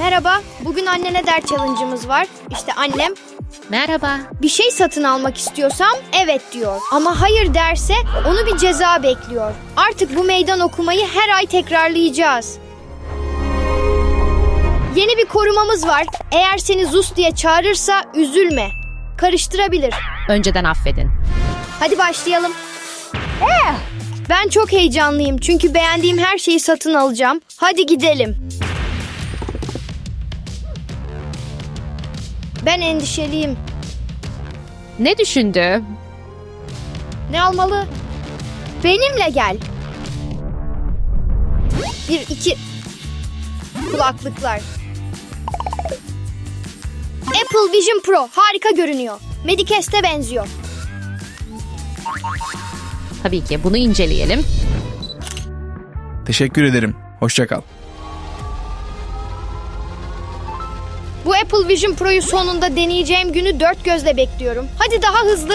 Merhaba, bugün annene ders challenge'ımız var. İşte annem Merhaba. bir şey satın almak istiyorsam evet diyor. Ama hayır derse onu bir ceza bekliyor. Artık bu meydan okumayı her ay tekrarlayacağız. Yeni bir korumamız var. Eğer seni Zus diye çağırırsa üzülme. Karıştırabilir. Önceden affedin. Hadi başlayalım. Ben çok heyecanlıyım çünkü beğendiğim her şeyi satın alacağım. Hadi gidelim. Ben endişeliyim. Ne düşündü? Ne almalı? Benimle gel. Bir, iki... Kulaklıklar. Apple Vision Pro harika görünüyor. Medicast'e benziyor. Tabii ki bunu inceleyelim. Teşekkür ederim. Hoşça kal. Bu Apple Vision Pro'yu sonunda deneyeceğim günü dört gözle bekliyorum. Hadi daha hızlı.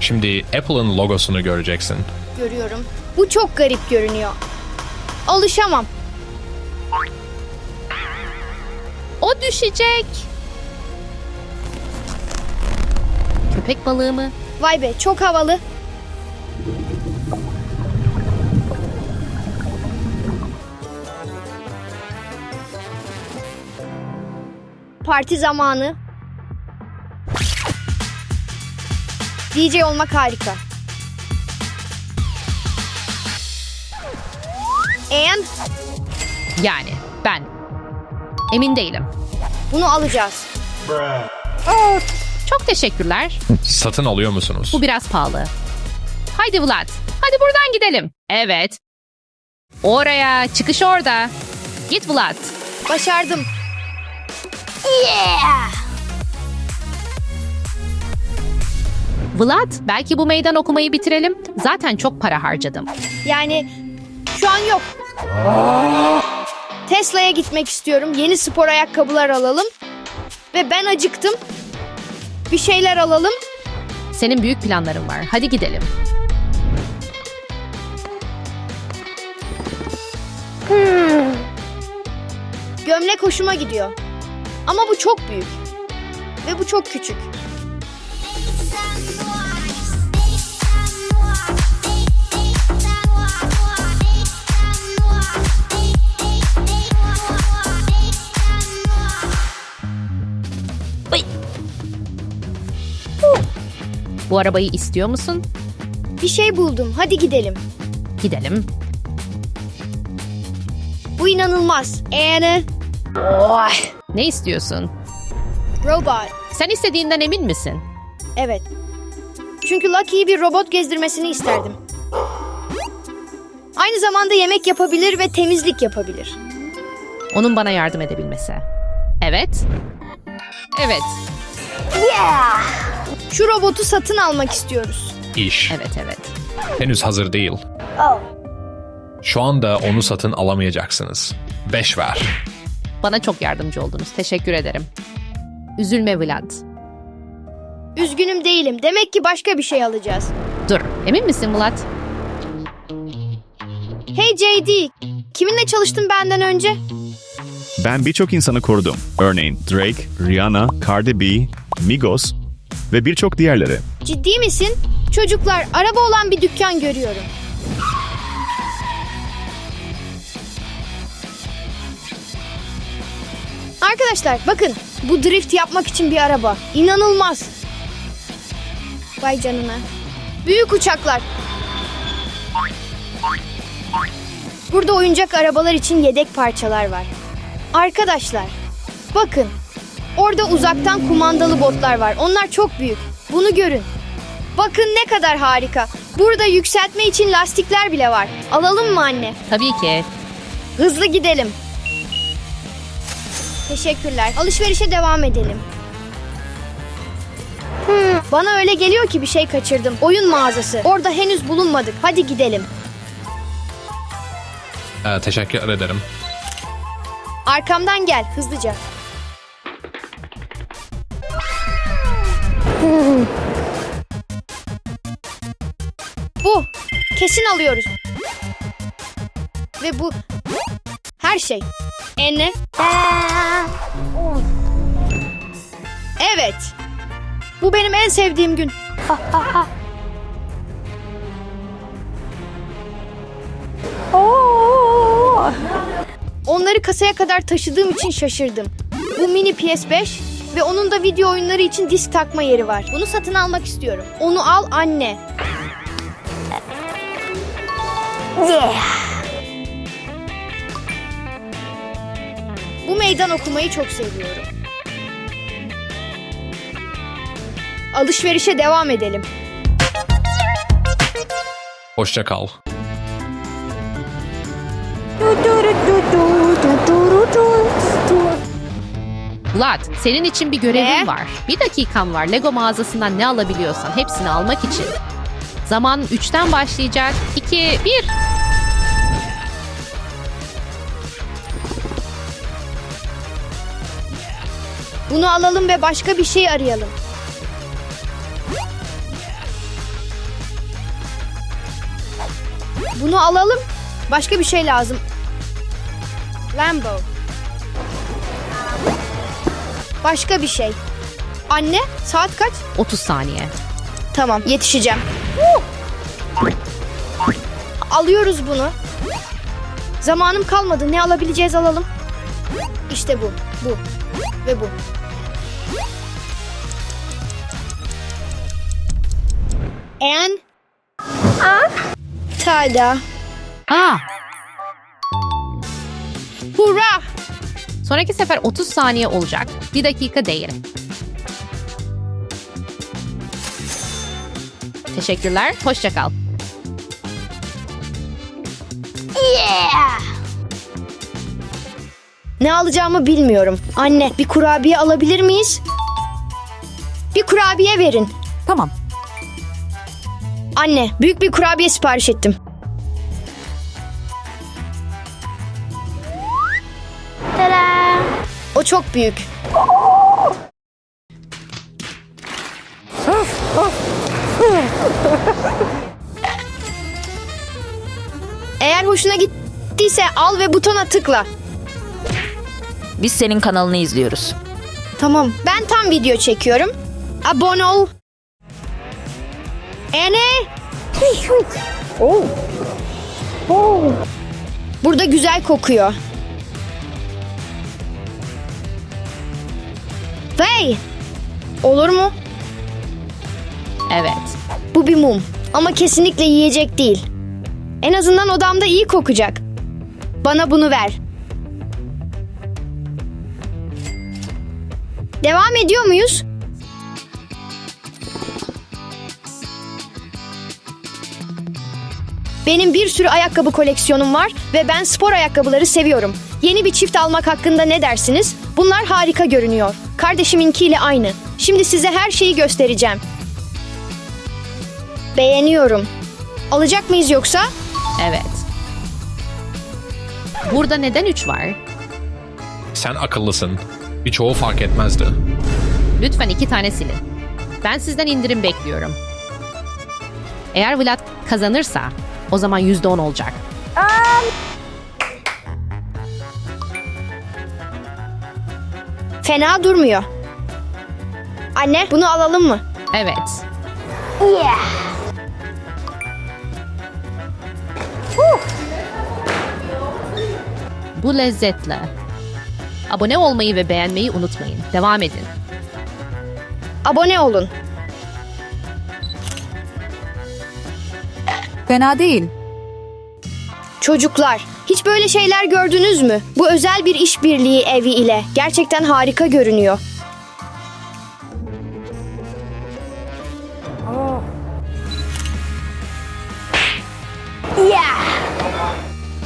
Şimdi Apple'ın logosunu göreceksin. Görüyorum. Bu çok garip görünüyor. Alışamam. O düşecek. Köpek balığı mı? Vay be çok havalı. Parti zamanı. DJ olmak harika. And Yani ben. Emin değilim. bunu alacağız. Çok teşekkürler. Satın alıyor musunuz? Bu biraz pahalı. Haydi Vlad. Hadi buradan gidelim. Evet. Oraya. Çıkış orada. Git Vlad. Başardım. Vlad, belki bu meydan okumayı bitirelim. Zaten çok para harcadım. Yani şu an yok. Tesla'ya gitmek istiyorum. Yeni spor ayakkabılar alalım. Ve ben acıktım. Bir şeyler alalım. Senin büyük planların var. Hadi gidelim. Gömlek hoşuma gidiyor. Ama bu çok büyük. Ve bu çok küçük. Bu arabayı istiyor musun? Bir şey buldum. Hadi gidelim. Gidelim. Bu inanılmaz. Anne. Ne istiyorsun? Robot. Sen istediğinden emin misin? Evet. Çünkü Lucky'yi bir robot gezdirmesini isterdim. Aynı zamanda yemek yapabilir ve temizlik yapabilir. Onun bana yardım edebilmesi. Evet. Evet. Şu robotu satın almak istiyoruz. İş. Evet evet. Henüz hazır değil. Şu anda onu satın alamayacaksınız. 5 ver. Bana çok yardımcı oldunuz. Teşekkür ederim. Üzülme Vlad. Üzgünüm değilim. Demek ki başka bir şey alacağız. Dur. Emin misin Vlad? Hey JD, kiminle çalıştın benden önce? Ben birçok insanı korudum. Örneğin Drake, Rihanna, Cardi B, Migos ve birçok diğerleri. Ciddi misin? Çocuklar, araba olan bir dükkan görüyorum. Arkadaşlar bakın, bu drift yapmak için bir araba. İnanılmaz. Vay canına. Büyük uçaklar. Burada oyuncak arabalar için yedek parçalar var. Arkadaşlar, bakın. Orada uzaktan kumandalı botlar var. Onlar çok büyük. Bunu görün. Bakın ne kadar harika. Burada yükseltme için lastikler bile var. Alalım mı anne? Tabii ki. Hızlı gidelim. Teşekkürler. Alışverişe devam edelim. Hmm, bana öyle geliyor ki bir şey kaçırdım. Oyun mağazası. Orada henüz bulunmadık. Hadi gidelim. Ee, teşekkür ederim. Arkamdan gel hızlıca. Bu. Kesin alıyoruz. Ve bu her şey. Enif. Evet. Bu benim en sevdiğim gün. Onları kasaya kadar taşıdığım için şaşırdım. Bu mini PS5 ve onun da video oyunları için disk takma yeri var. Bunu satın almak istiyorum. Onu al anne. Yeah. Bu meydan okumayı çok seviyorum. Alışverişe devam edelim. Hoşça kal. Vlad, senin için bir görevim Ne? var. Bir dakikan var. Lego mağazasından ne alabiliyorsan hepsini almak için. Zaman 3'ten başlayacak. 2, 1. Bunu alalım ve başka bir şey arayalım. Bunu alalım. Başka bir şey lazım. Lambo. Başka bir şey. Anne, saat kaç? 30 saniye. Tamam, yetişeceğim. Alıyoruz bunu. Zamanım kalmadı. Ne alabileceğiz alalım. İşte bu, bu ve bu. En. Tada. Aa, Hurra! sonraki sefer 30 saniye olacak. Bir dakika değil. Teşekkürler. Hoşça kal. Ne alacağımı bilmiyorum. Anne, bir kurabiye alabilir miyiz? Bir kurabiye verin. Tamam. Anne, büyük bir kurabiye sipariş ettim. O çok büyük. Eğer hoşuna gittiyse al ve butona tıkla. Biz senin kanalını izliyoruz. Tamam. Ben tam video çekiyorum. Abone ol. Ene. Burada güzel kokuyor. Hey! Olur mu? Evet. Bu bir mum. Ama kesinlikle yiyecek değil. En azından odamda iyi kokacak. Bana bunu ver. Devam ediyor muyuz? Benim bir sürü ayakkabı koleksiyonum var ve ben spor ayakkabıları seviyorum. Yeni bir çift almak hakkında ne dersiniz? Bunlar harika görünüyor. Kardeşiminkiyle aynı. Şimdi size her şeyi göstereceğim. Beğeniyorum. Alacak mıyız yoksa? Evet. Burada neden 3 var? Sen akıllısın. Birçoğu fark etmezdi. Lütfen iki tane silin. Ben sizden indirim bekliyorum. Eğer Vlad kazanırsa o zaman %10 olacak. Fena durmuyor. Anne, bunu alalım mı? Evet. Bu lezzetli. Abone olmayı ve beğenmeyi unutmayın. Devam edin. Abone olun. Fena değil. Çocuklar, hiç böyle şeyler gördünüz mü? Bu özel bir işbirliği evi ile. Gerçekten harika görünüyor.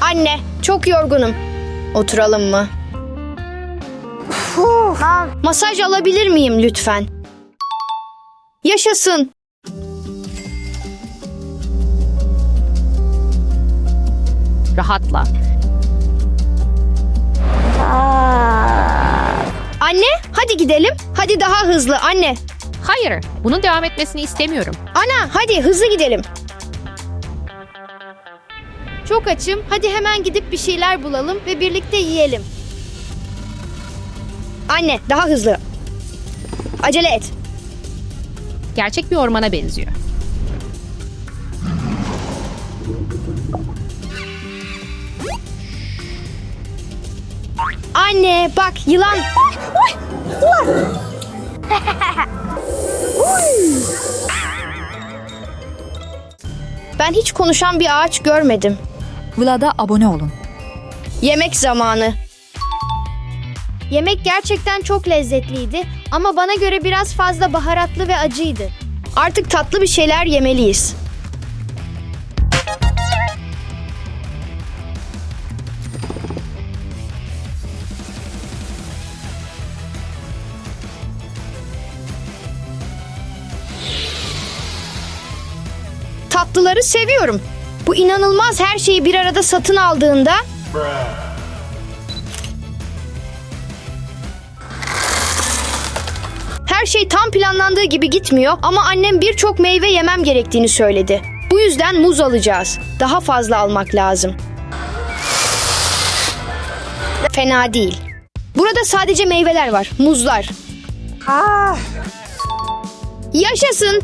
Anne, çok yorgunum. Oturalım mı? Masaj alabilir miyim lütfen? Yaşasın. Rahatla. Anne, hadi gidelim. Hadi daha hızlı anne. Hayır, bunun devam etmesini istemiyorum. Ana hadi hızlı gidelim. Çok açım. Hadi hemen gidip bir şeyler bulalım ve birlikte yiyelim. Anne daha hızlı. Acele et. Gerçek bir ormana benziyor. Anne bak yılan. ben hiç konuşan bir ağaç görmedim. Vlad'a abone olun. Yemek zamanı. Yemek gerçekten çok lezzetliydi ama bana göre biraz fazla baharatlı ve acıydı. Artık tatlı bir şeyler yemeliyiz. Tatlıları seviyorum. Bu inanılmaz her şeyi bir arada satın aldığında Her şey tam planlandığı gibi gitmiyor ama annem birçok meyve yemem gerektiğini söyledi. Bu yüzden muz alacağız. Daha fazla almak lazım. Fena değil. Burada sadece meyveler var, muzlar. Yaşasın.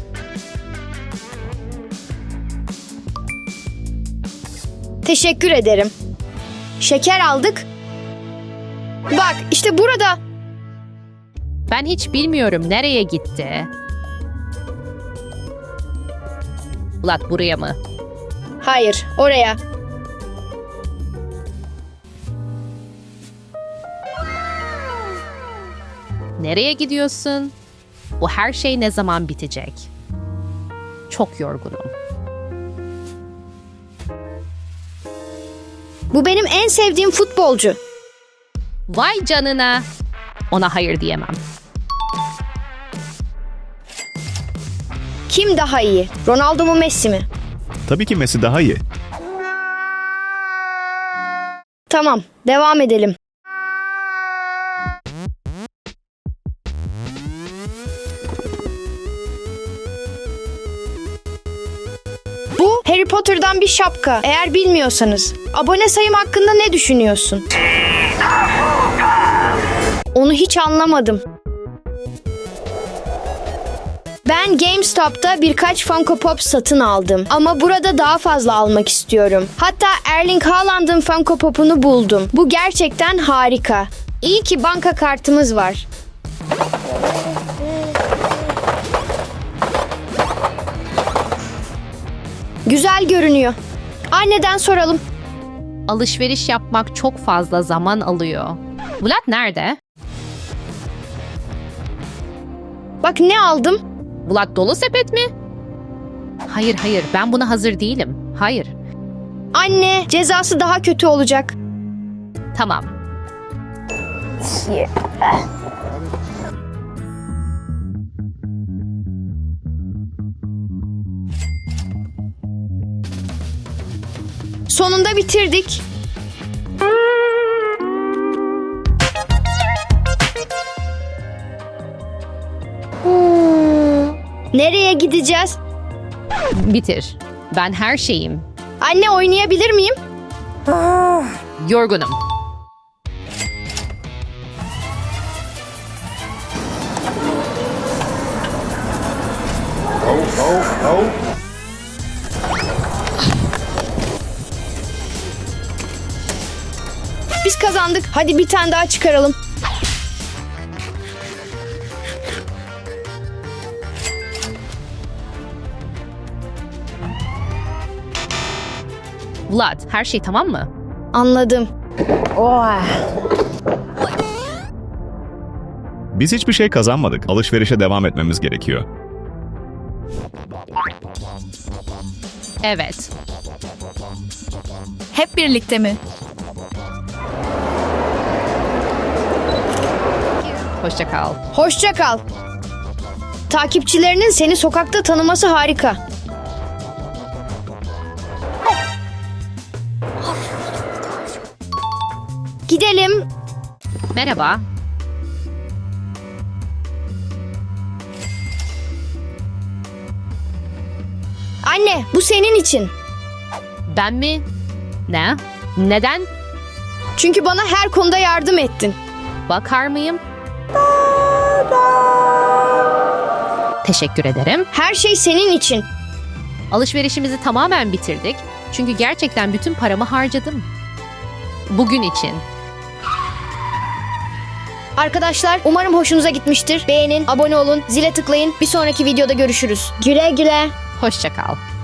Teşekkür ederim. Şeker aldık. Bak işte burada. Ben hiç bilmiyorum nereye gitti. Vlad buraya mı? Hayır, oraya. Nereye gidiyorsun? Bu her şey ne zaman bitecek? Çok yorgunum. Bu benim en sevdiğim futbolcu. Vay canına. Ona hayır diyemem. Kim daha iyi? Ronaldo mu Messi mi? Tabii ki Messi daha iyi. Tamam, devam edelim. Potter'dan bir şapka. Eğer bilmiyorsanız. Abone sayım hakkında ne düşünüyorsun? Onu hiç anlamadım. Ben GameStop'ta birkaç Funko Pop satın aldım. Ama burada daha fazla almak istiyorum. Hatta Erling Haaland'ın Funko Pop'unu buldum. Bu gerçekten harika. İyi ki banka kartımız var. Güzel görünüyor. Anneden soralım. Alışveriş yapmak çok fazla zaman alıyor. Vlad nerede? Bak ne aldım? Vlad dolu sepet mi? Hayır hayır ben buna hazır değilim. Hayır. Anne, cezası daha kötü olacak. Tamam. Sonunda bitirdik. Nereye gideceğiz? Bitir. Ben her şeyim. Anne oynayabilir miyim? Yorgunum. Kazandık. Hadi bir tane daha çıkaralım. Vlad her şey tamam mı? Anladım. Biz hiçbir şey kazanmadık. Alışverişe devam etmemiz gerekiyor. Evet. Hep birlikte mi? Hoşça kal. Hoşça kal. Takipçilerinin seni sokakta tanıması harika. Gidelim. Merhaba. Anne, bu senin için. Ben mi? Ne? Neden? Çünkü bana her konuda yardım ettin. Bakar mıyım? Teşekkür ederim. Her şey senin için. Alışverişimizi tamamen bitirdik. Çünkü gerçekten bütün paramı harcadım. Bugün için. Arkadaşlar umarım hoşunuza gitmiştir. Beğenin, abone olun, zile tıklayın. Bir sonraki videoda görüşürüz. Güle güle. Hoşça kal.